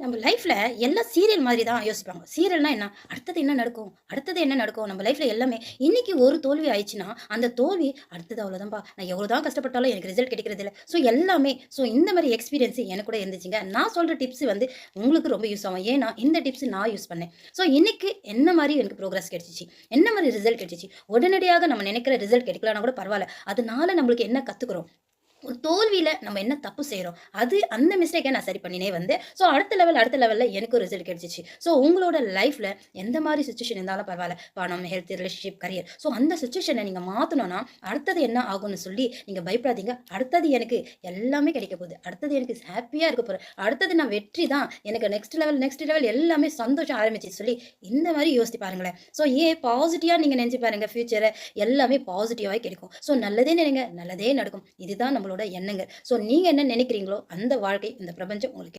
நம்ம லைஃப்ல எல்லாம் சீரியல் மாதிரி தான் யோசிப்பாங்க. சீரியல்னா என்ன? அடுத்தது என்ன நடக்கும்? அடுத்தது என்ன நடக்கும்? நம்ம லைஃப்ல எல்லாமே இன்னைக்கு ஒரு தோல்வி ஆயிடுச்சுன்னா, அந்த தோல்வி அடுத்தது அவ்வளோதான்ப்பா நான் எவ்வளோ தான் கஷ்டப்பட்டாலும் எனக்கு ரிசல்ட் கிடைக்கிறதில்ல. ஸோ எல்லாமே ஸோ இந்த மாதிரி எக்ஸ்பீரியன்ஸ் எனக்கு கூட இருந்துச்சுங்க. நான் சொல்ற டிப்ஸ் வந்து உங்களுக்கு ரொம்ப யூஸ் ஆகும். ஏன்னா, இந்த டிப்ஸ் நான் யூஸ் பண்ணேன். ஸோ இன்னைக்கு என்ன மாதிரி எனக்கு ப்ரோகிரஸ் கிடைச்சிச்சு என்ன மாதிரி ரிசல்ட் கிடைச்சிச்சு உடனடியாக நம்ம நினைக்கிற ரிசல்ட் கிடைக்கலனா கூட பரவாயில்ல அதனால நம்மளுக்கு என்ன கற்றுக்குறோம் ஒரு தோல்வியில் நம்ம என்ன தப்பு செய்கிறோம் அது அந்த மிஸ்டேக்கை நான் சரி பண்ணினே வந்தேன். ஸோ அடுத்த லெவல் அடுத்த லெவலில் எனக்கு ரிசல்ட் கிடைச்சிச்சு ஸோ உங்களோட லைஃப்பில் எந்த மாதிரி சுச்சுவேஷன் இருந்தாலும் பரவாயில்ல பணம், ஹெல்த், ரிலேஷன்ஷிப், கரியர். ஸோ அந்த சுச்சுவேஷனை நீங்கள் மாற்றணும்னா அடுத்தது என்ன ஆகும்னு சொல்லி நீங்கள் பயப்படாதீங்க. அடுத்தது எனக்கு எல்லாமே கிடைக்க போகுது. அடுத்தது எனக்கு ஹாப்பியாக இருக்க போகிறேன் அடுத்தது நான் வெற்றி தான். எனக்கு நெக்ஸ்ட் லெவல் நெக்ஸ்ட் லெவல் எல்லாமே சந்தோஷம் ஆரம்பிச்சு சொல்லி இந்த மாதிரி யோசித்து பாருங்களேன். ஸோ ஏன் பாசிட்டிவாக நீங்கள் நினச்சி பாருங்கள் ஃப்யூச்சரை எல்லாமே பாசிட்டிவாக கிடைக்கும். ஸோ நல்லதே நினைங்க, நல்லதே நடக்கும். இதுதான் நம்மளோட எண்ணங்க. ஸோ நீங்க என்ன நினைக்கிறீங்களோ, அந்த வாழ்க்கை இந்த பிரபஞ்சம் உங்களுக்கு